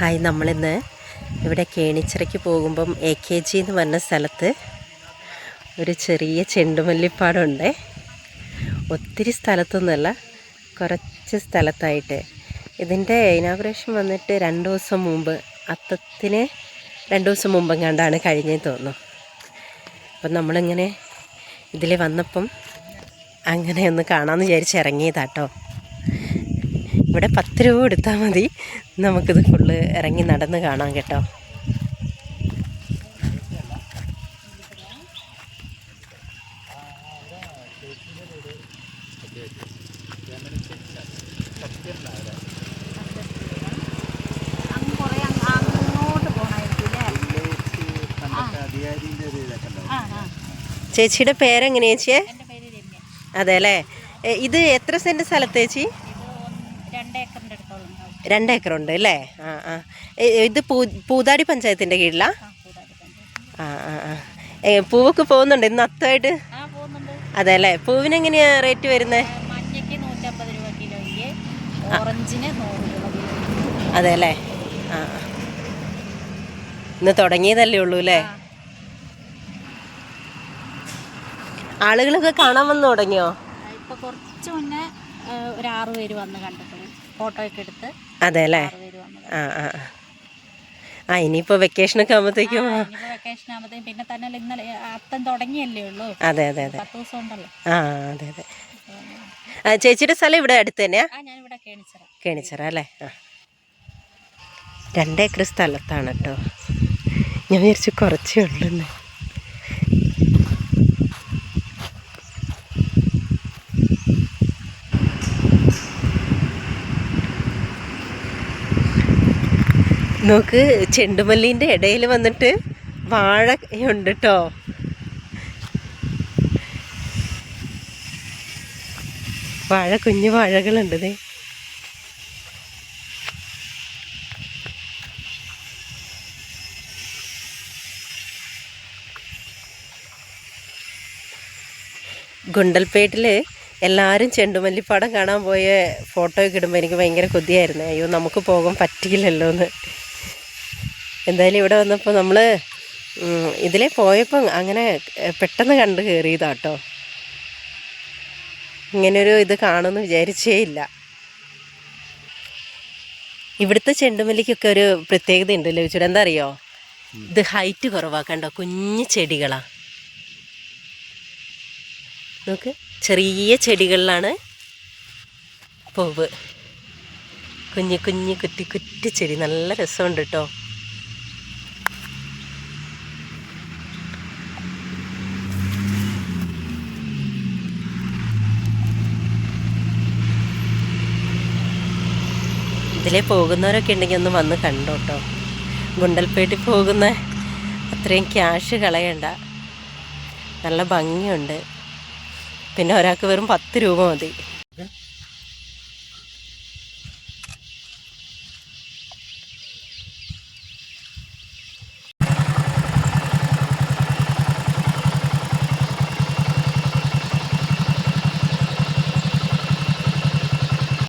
Hi നമ്മളിന്ന് ഇവിടെ കേണിച്ചിറയ്ക്ക് പോകുമ്പം എ കെ ജി എന്ന് പറഞ്ഞ സ്ഥലത്ത് ഒരു ചെറിയ ചെണ്ടുമല്ലിപ്പാടുണ്ട്. ഒത്തിരി സ്ഥലത്തൊന്നുമല്ല കുറച്ച് സ്ഥലത്തായിട്ട്. ഇതിന്റെ ഇനാഗുറേഷൻ വന്നിട്ട് രണ്ട് ദിവസം മുമ്പ് അത്തത്തിന് രണ്ട് ദിവസം മുമ്പ് കണ്ടാണ് കഴിഞ്ഞേ തോന്നുന്നു. അപ്പം നമ്മളിങ്ങനെ ഇതിൽ വന്നപ്പം അങ്ങനെ ഒന്ന് കാണാമെന്ന് വിചാരിച്ച് ഇറങ്ങിയതാട്ടോ. ഇവിടെ പത്ത് രൂപ എടുത്താൽ മതി. നമുക്കിത് ഫുള്ള് ഇറങ്ങി നടന്ന് കാണാം കേട്ടോ. ചേച്ചിയുടെ പേരെങ്ങനെയാ ചേച്ചിയെ അതെ അല്ലേ ഇത് എത്ര സെന്റ് സ്ഥലത്ത് ചേച്ചി? രണ്ട് രണ്ട് ഏക്കറുണ്ട് അല്ലേ? ആ ആ. ഇത് പൂ പൂതാടി പഞ്ചായത്തിന്റെ കീഴിലാ? ആ ആ ആ പൂവൊക്കെ പോകുന്നുണ്ട് ഇന്ന് അത്തമായിട്ട് പോകുന്നുണ്ട്. അതെ അല്ലേ? പൂവിനെങ്ങനെയാ റേറ്റ് വരുന്നത് അതെ അല്ലേ? ആ. ഇന്ന് തുടങ്ങിയതല്ലേ ഉള്ളൂ അല്ലേ? ആളുകളൊക്കെ കാണാൻ വന്നു തുടങ്ങിയോ? ഇപ്പൊ കുറച്ച് മുന്നേ ഒരു ആറ് പേര് വന്ന് കണ്ടിട്ടുണ്ട്. ഫോട്ടോ ഒക്കെ എടുത്ത് അതെ അല്ലേ ആ ആ ആ. ഇനിയിപ്പോ വെക്കേഷൻ ഒക്കെ ആകുമ്പോഴത്തേക്കും ഇനിയിപ്പോൾ വെക്കേഷൻ ആകുമ്പോഴത്തേക്കും പിന്നെ തന്നെ ഇന്നലെ അത്തം തുടങ്ങിയല്ലേ ഉള്ളൂ. അതെ അതെ അതെ. പത്ത് ദിവസം ഉണ്ടല്ലോ. ആ അതെ അതെ. ചേച്ചിയുടെ സ്ഥലം ഇവിടെ അടുത്ത് തന്നെയാ കേണിച്ചറ അല്ലേ? ആ. രണ്ടേക്കർ സ്ഥലത്താണ് കേട്ടോ. ഞാൻ വിചാരിച്ചു കുറച്ചേ ഉള്ളൂന്ന്. നോക്ക് ചെണ്ടുമല്ലിന്റെ ഇടയിൽ വന്നിട്ട് വാഴ ഉണ്ട് കേട്ടോ വാഴ കുഞ്ഞു വാഴകളുണ്ട് ഗുണ്ടൽപേട്ടിൽ എല്ലാവരും ചെണ്ടുമല്ലിപ്പാടം കാണാൻ പോയ ഫോട്ടോയൊക്കെ ഇടുമ്പോൾ എനിക്ക് ഭയങ്കര കൊതിയായിരുന്നു. അയ്യോ നമുക്ക് പോകാൻ പറ്റിയില്ലല്ലോ എന്ന് എന്തായാലും ഇവിടെ വന്നപ്പോൾ നമ്മൾ ഇതിലെ പോയപ്പോൾ അങ്ങനെ പെട്ടെന്ന് കണ്ട് കയറിയതാട്ടോ ഇങ്ങനൊരു ഇത് കാണുമെന്ന് വിചാരിച്ചേ ഇല്ല. ഇവിടുത്തെ ചെണ്ടുമല്ലിക്കൊക്കെ ഒരു പ്രത്യേകത ഉണ്ട് ലഭിച്ചൂടെ എന്താ അറിയോ ഇത് ഹൈറ്റ് കുറവാക്കണ്ടോ കുഞ്ഞു ചെടികളാ. നോക്ക് ചെറിയ ചെടികളിലാണ് പൂവ്. കുഞ്ഞു കുഞ്ഞു കുറ്റി കുറ്റി ചെടി. നല്ല രസമുണ്ട് കേട്ടോ ഇതിലെ പോകുന്നവരൊക്കെ ഉണ്ടെങ്കിൽ ഒന്ന് വന്ന് കണ്ടോ കേട്ടോ ഗുണ്ടൽപേട്ടിൽ പോകുന്ന അത്രയും ക്യാഷ് കളയണ്ട. നല്ല ഭംഗിയുണ്ട്. പിന്നെ ഒരാൾക്ക് വെറും പത്ത് രൂപ മതി.